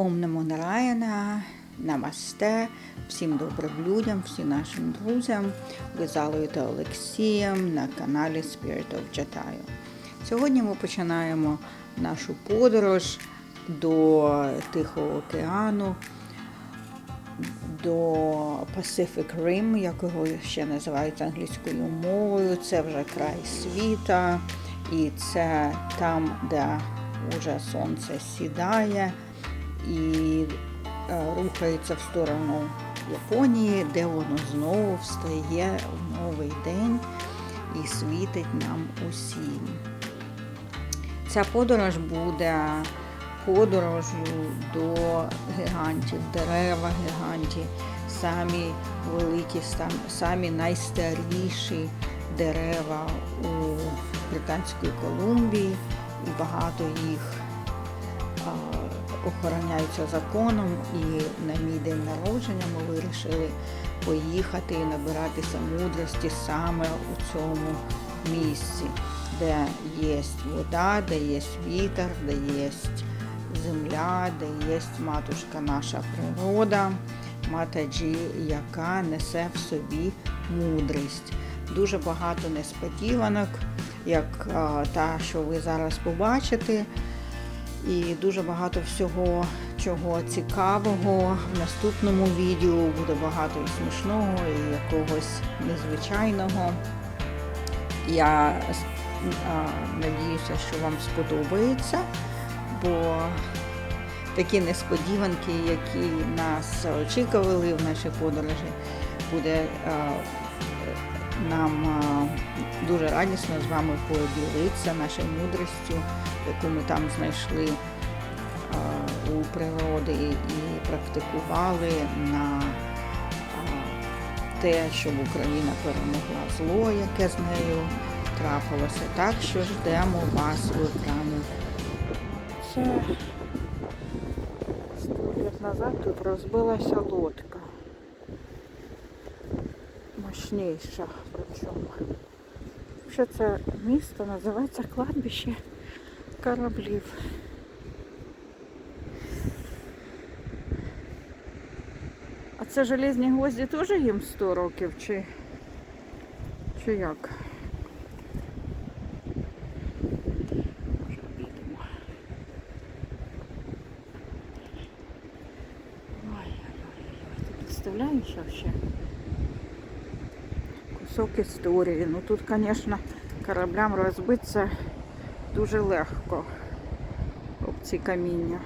Ом Намо Нараяна, Намасте, всім добрим людям, всім нашим друзям. Ви залуєте Олексієм на каналі Spirit of Jatayu. Сьогодні ми починаємо нашу подорож до Тихого океану, до Pacific Rim, як його ще називають англійською мовою. Це вже край світа, і це там, де вже сонце сідає і е, рухається в сторону Японії, де воно знову встає в новий день і світить нам усім. Ця подорож буде подорожю до гігантів, дерева гігантів, самі великі, самі найстаріші дерева у Британській Колумбії, і багато їх охороняються законом. І на мій день народження ми вирішили поїхати і набиратися мудрості саме у цьому місці, де є вода, де є вітер, де є земля, де є матушка наша природа, матаджі, яка несе в собі мудрість. Дуже багато несподіванок, як та, що ви зараз побачите. І дуже багато всього чого цікавого. В наступному відео буде багато і смішного, і якогось незвичайного. Я надіюся, що вам сподобається, бо такі несподіванки, які нас очікували в нашій подорожі, буде нам дуже радісно з вами поділитися нашою мудрістю, яку ми там знайшли у природи і практикували на те, щоб Україна перемогла зло, яке з нею трапилося. Так що ждемо вас в екрані. Це сто років назад тут розбилася лодка. Мощніша причому. Що це місто називається кладбище кораблів. А це железні гвозді теж їм 100 років чи, чи як? Може обійдемо. Ой-ой-ой, ти представляєш вообще? Кусок історії. Ну тут, звісно, кораблям розбитися дуже легко об ці каміння.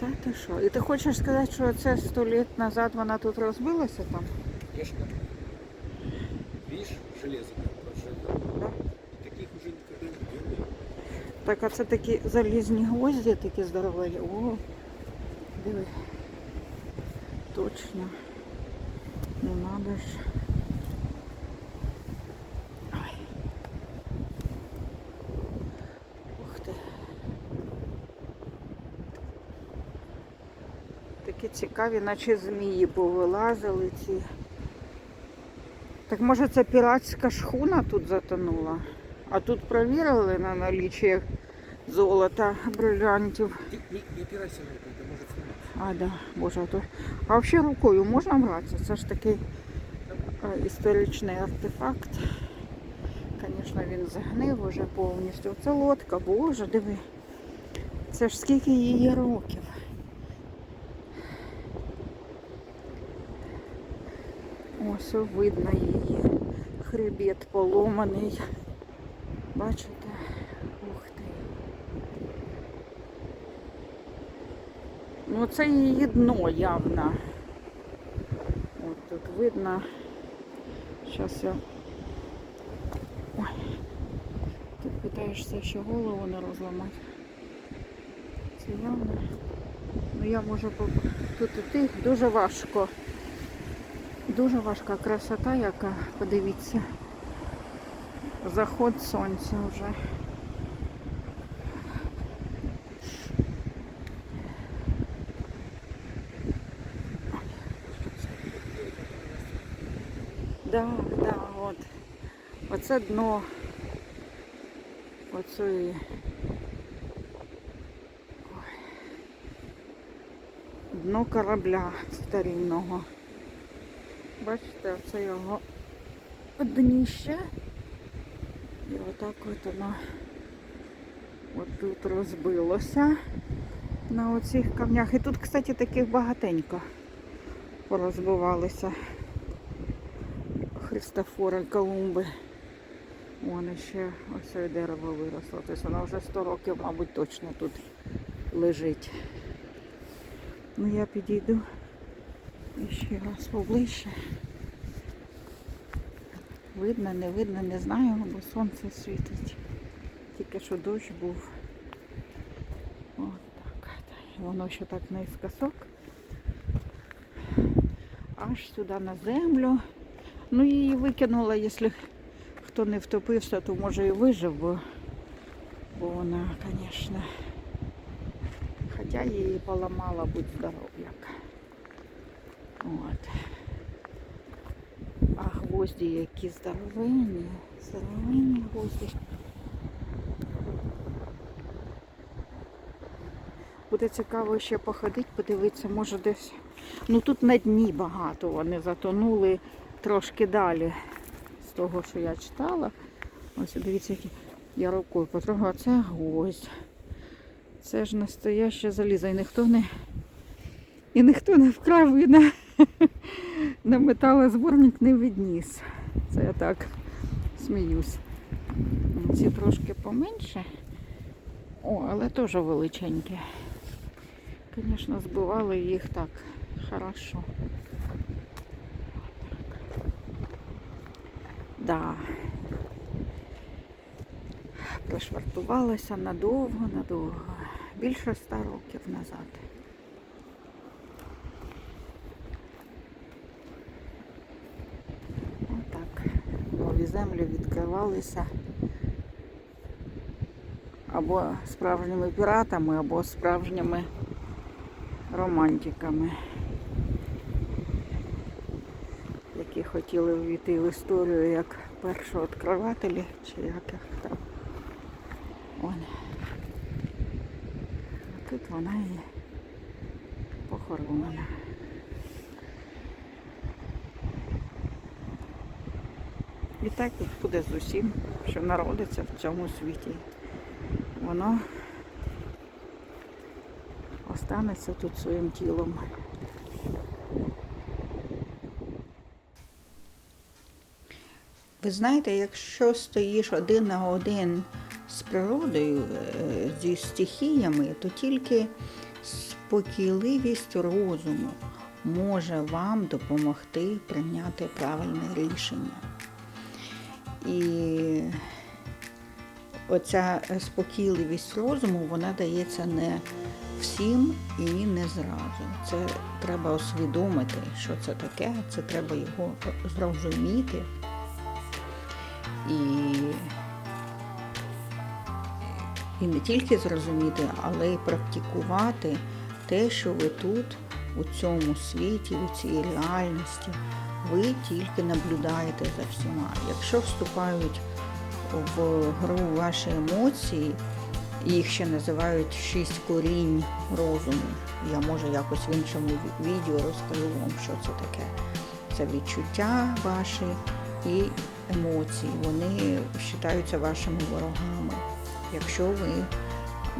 Та ти що? І ти хочеш сказати, що це 100 літ назад вона тут розбилася там? Конечно. Видишь, железо. Таких никогда не делали. Так, а це такі залізні гвозді, такі здорові. О, диви. Точно Не надо ж. Ой. Ух ти. Такі цікаві, наче змії повилазили ці. Так може це піратська шхуна тут затонула? А тут провірили на наличие золота, бриллиантів. Ты не, не опирайся на это, это может сломаться. А, да, боже, а то. А взагалі рукою можна братися? Це ж такий е, історичний артефакт. Звісно, він загнив уже повністю. Це лодка, боже, диви. Це ж скільки її років. Ось видно її. Хребет поломаний. Бачите? Ух ти. Ну це її дно явно. От тут видно. Зараз я. Ой. Ти питаєшся ще голову не розламати. Це явно. Ну я можу тут іти дуже важко. Дуже важка красота, яка, подивіться. Заход сонця вже. Да. Це дно оцеї. Дно корабля старинного. Бачите, оце його дніще. І отак от воно от тут розбилося на оцих камнях. І тут, кстати, таких багатенько порозбивалися Христофори Колумби. Вон ще ось дерево виросло. Тобто воно вже 100 років, мабуть, точно тут лежить. Ну я підійду і ще раз поближче. Видно, не видно, не знаю, бо сонце світить. Тільки що дощ був. От так. Воно ще так наискосок. Аж сюди на землю. Ну її викинула, якщо хто не втопився, то може і вижив, бо, бо вона, звісно. Хоча її поламала, будь здоров як. От. А гвозді які здоровенні, здоровенні гвозді. Буде цікаво ще походити, подивитися, може десь. Ну тут на дні багато вони затонули трошки далі того, що я читала. Ось дивіться, які я рукою потрогала. Це гвоздь. Це ж настояще залізо. І ніхто не і ніхто не вкрав і на, на металозборник не відніс. Це я так сміюсь. Ці трошки поменше. О, але теж величенькі. Звісно, збивали їх так хорошо. Да. Прошвартувалася надовго, надовго. Більше ста років назад. Отак. Нові землі відкривалися або справжніми піратами, або справжніми романтиками, які хотіли ввійти в історію як першооткривателі, чи як їх там. Вон. А тут вона і похоронена. І так тут буде з усім, що народиться в цьому світі. Воно останеться тут своїм тілом. Ви знаєте, якщо стоїш один на один з природою, е, зі стихіями, то тільки спокійливість розуму може вам допомогти прийняти правильне рішення. І оця спокійливість розуму, вона дається не всім і не зразу. Це треба усвідомити, що це таке, це треба його зрозуміти. І, і не тільки зрозуміти, але й практикувати те, що ви тут, у цьому світі, у цій реальності, ви тільки наблюдаєте за всіма. Якщо вступають в гру ваші емоції, їх ще називають шість корінь розуму. Я може якось в іншому відео розкажу вам, що це таке. Це відчуття ваші і емоції. Вони вважаються вашими ворогами. Якщо ви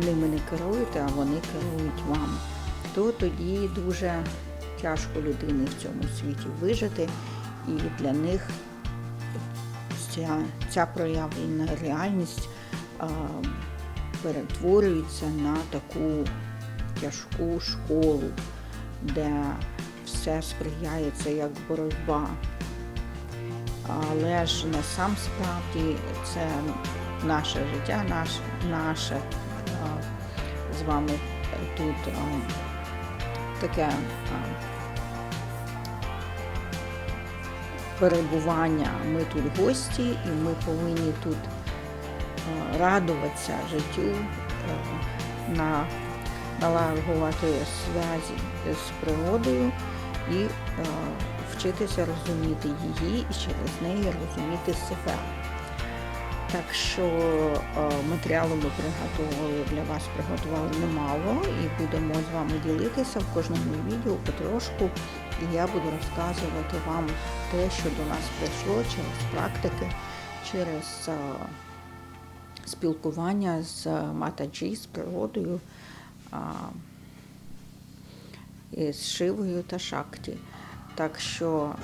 ними не керуєте, а вони керують вами, то тоді дуже тяжко людині в цьому світі вижити, і для них ця, ця проявлена реальність а, перетворюється на таку тяжку школу, де все сприяється як боротьба. Але ж не це наше життя, наш, наше з вами тут таке перебування. Ми тут гості, і ми повинні тут радуватися життю, на, налагодувати зв'язі з природою і е, вчитися розуміти її і через неї розуміти себе. Так що е, матеріалу ми приготували для вас приготували немало і будемо з вами ділитися в кожному відео потрошку. І я буду розказувати вам те, що до нас прийшло через практики, через е, спілкування з Матаджі, з природою, з Шивою та Шакті. Так що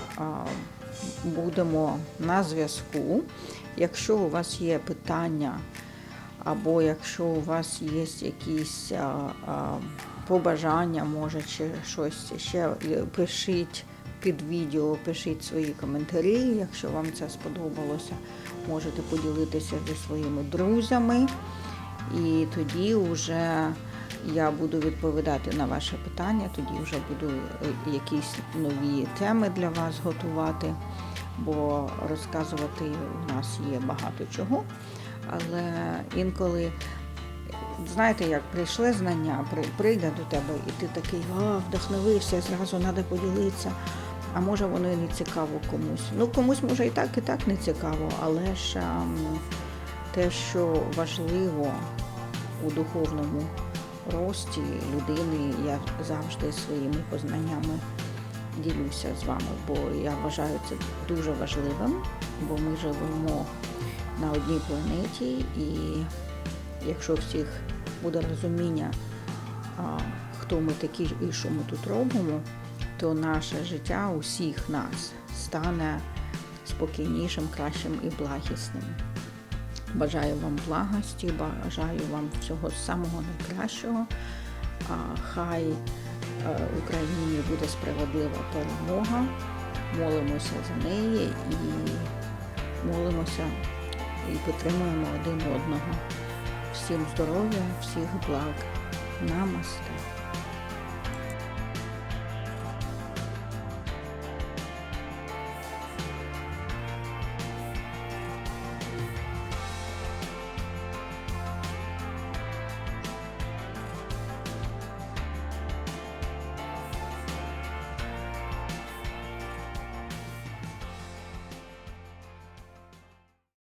будемо на зв'язку. Якщо у вас є питання, або якщо у вас є якісь побажання, може, чи щось ще пишіть під відео, пишіть свої коментарі. Якщо вам це сподобалося, можете поділитися зі своїми друзями. І тоді вже я буду відповідати на ваше питання, тоді вже буду е, якісь нові теми для вас готувати, бо розказувати у нас є багато чого. Але інколи, знаєте, як прийшли знання, прийде до тебе, і ти такий, а, вдохновився, зразу треба поділитися. А може воно і не цікаво комусь. Ну, комусь може і так, і так не цікаво, але ж те, що важливо у духовному рості людини, я завжди своїми познаннями ділюся з вами, бо я вважаю це дуже важливим, бо ми живемо на одній планеті, і якщо всіх буде розуміння, хто ми такі і що ми тут робимо, то наше життя усіх нас стане спокійнішим, кращим і благісним. Бажаю вам благості, бажаю вам всього самого найкращого. Хай е, Україні буде справедлива перемога. Молимося за неї і молимося і підтримуємо один одного. Всім здоров'я, всіх благ. Намасте.